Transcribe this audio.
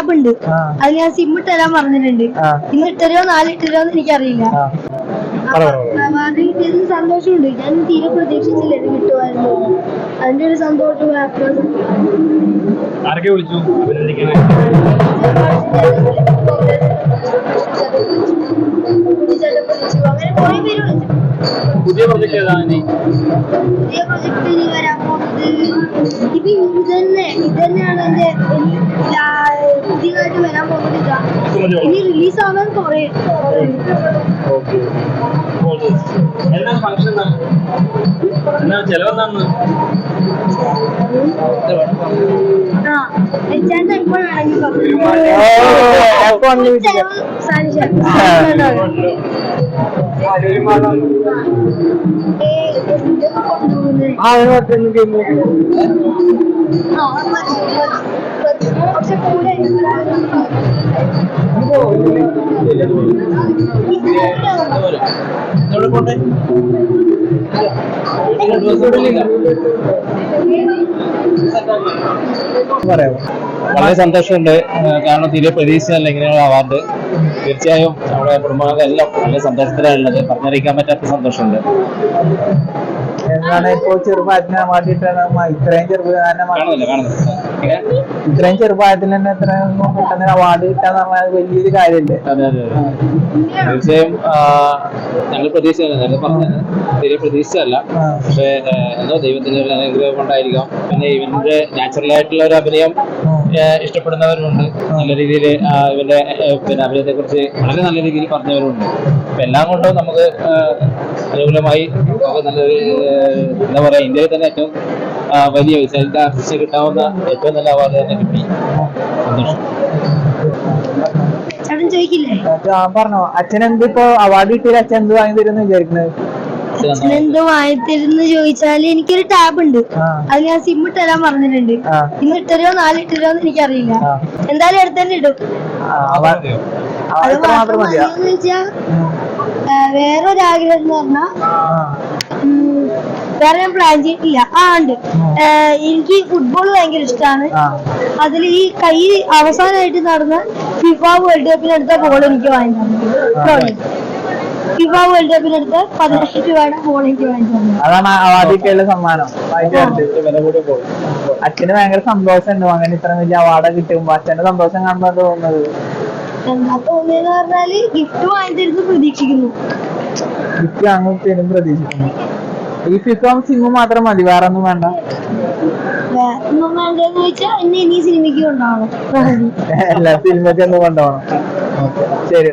Tab ഉണ്ട് അത് ഞാൻ സിം ഇട്ടുതരാൻ പറഞ്ഞിട്ടുണ്ട്. ഇന്ന് ഇട്ടരോ നാല് ഇട്ടരോ എന്ന് എനിക്കറിയില്ല. കിട്ടിയതിന് സന്തോഷമുണ്ട്. ഞാൻ തീരെ പ്രതീക്ഷിച്ചില്ല ഇത് കിട്ടുമായിരുന്നു അതിന്റെ ഒരു സന്തോഷം ഹാപ്പിനെസ്സും ആരൊക്കെ വിളിച്ചു? അഭിനന്ദിക്കാനായി അങ്ങനെ കുറെ പേര് വിളിച്ചു പുതിയ പ്രൊജക്ട് ഏതാ ഇനി? പുതിയ പ്രൊജക്ട് ഇനി വരാൻ പോകുന്നത്. ഇപ്പൊ ഇത് തന്നെ ഇത് തന്നെയാണ് എന്റെ പുതിയതായിട്ട് വരാൻ പോകുന്നില്ല. ഇനി റിലീസ് ആവാൻ കുറെ ആ കൊണ്ടുപോകുന്നത്? ആ എവിടെ പോട്ടെ പറയാമോ വളരെ സന്തോഷമുണ്ട്. കാരണം തീരെ പ്രതീക്ഷിച്ചല്ല ഇങ്ങനെയുള്ള അവാർഡ് തീർച്ചയായും നമ്മുടെ കുടുംബങ്ങളെല്ലാം വളരെ സന്തോഷത്തിലാണുള്ളത്. പറഞ്ഞറിയിക്കാൻ പറ്റാത്ത സന്തോഷമുണ്ട്. എന്താണ് ഇപ്പോ ചെറുപ്പത്തിന് വേണ്ടിയിട്ടാണ് ഇത്രയും ചെറുപ്പകാരനെ കാണുന്നില്ല കാണുന്നില്ല? ഇത്രയും ചെറുപ്രായത്തിൽ തന്നെ പെട്ടെന്ന് അവാർഡ് കിട്ടാന്ന് പറഞ്ഞാൽ വലിയൊരു കാര്യല്ലേ? അതെ അതെ. തീർച്ചയായും ഞങ്ങൾ പ്രതീക്ഷിച്ചല്ല നേരത്തെ പറഞ്ഞത് തീരെ പ്രതീക്ഷിച്ചല്ല പക്ഷേ എന്തോ ദൈവത്തിന്റെ ഒരു അനുഗ്രഹം കൊണ്ടായിരിക്കാം. പിന്നെ ഇവന്റെ നാച്ചുറൽ ആയിട്ടുള്ള ഒരു അഭിനയം ഇഷ്ടപ്പെടുന്നവരുണ്ട്. നല്ല രീതിയിൽ ഇവന്റെ പിന്നെ അഭിനയത്തെ കുറിച്ച് വളരെ നല്ല രീതിയിൽ പറഞ്ഞവരുണ്ട്. അപ്പൊ എല്ലാം കൊണ്ടും നമുക്ക് അനുകൂലമായി നല്ലൊരു എന്താ പറയാ ഇന്ത്യയിൽ തന്നെ ഏറ്റവും വലിയ ചൈൽഡ് ആർട്ടിസ്റ്റ് കിട്ടാവുന്ന ഏറ്റവും നല്ല അവാർഡ് തന്നെ കിട്ടി. സന്തോഷം. ചേട്ടൻ പറഞ്ഞോ. അച്ഛൻ എന്ത് ഇപ്പൊ അവാർഡ് കിട്ടിയ അച്ഛൻ എന്ത് വാങ്ങി തരുമെന്ന് വിചാരിക്കുന്നത് അച്ഛൻ എന്തോ വാങ്ങിത്തരുന്ന് ചോദിച്ചാൽ എനിക്കൊരു ടാബ് ഉണ്ട്. അത് ഞാൻ സിം ഇട്ടരാൻ പറഞ്ഞിട്ടുണ്ട്. ഇന്ന് ഇട്ടരോ നാല് ഇട്ടരോ എന്ന് എനിക്കറിയില്ല. എന്തായാലും എടുത്തന്നെ ഇടും. അത്. മാത്രം മതിയോ? വെച്ചാ ഉം. ആ, വേറൊരാഗ്രഹം എന്ന് പറഞ്ഞാ വേറെ ഞാൻ പ്ലാൻ ചെയ്തിട്ടില്ല. ആ ഉണ്ട്. എനിക്ക് ഫുട്ബോൾ ഭയങ്കര ഇഷ്ടമാണ് അതിൽ ഈ കൈ അവസാനമായിട്ട് നടന്ന ഫിഫ വേൾഡ് കപ്പിനെടുത്ത ബോൾ എനിക്ക് വാങ്ങി തന്നു. ഫിഫ വേൾഡ് കപ്പിനെടുത്ത പതിനെട്ട് രൂപയുടെ ബോൾ എനിക്ക് വാങ്ങി തന്നു. അതാണ് അവാർഡ് കിട്ടിയുള്ള സമ്മാനം. അച്ഛന് ഭയങ്കര സന്തോഷമുണ്ട്. അങ്ങനെ ഇത്ര വലിയ അവാർഡ് കിട്ടുമ്പോ അച്ഛന്റെ സന്തോഷം കാണുമ്പോ തോന്നുന്നത്? എന്താ തോന്നിയെന്ന് പറഞ്ഞാൽ ഗിഫ്റ്റ് വാങ്ങി തരുന്നു പ്രതീക്ഷിക്കുന്നു. ഗിഫ്റ്റ് വാങ്ങും തരും പ്രതീക്ഷിക്കുന്നു. ഈ ഫിഫ സിമ്മും മാത്രം മതി വേറെ ഒന്നും വേണ്ട സിനിമയ്ക്ക് കൊണ്ടാവണം എല്ലാ സിനിമയ്ക്ക് ഒന്നും കൊണ്ടുപോകണം. ശരി.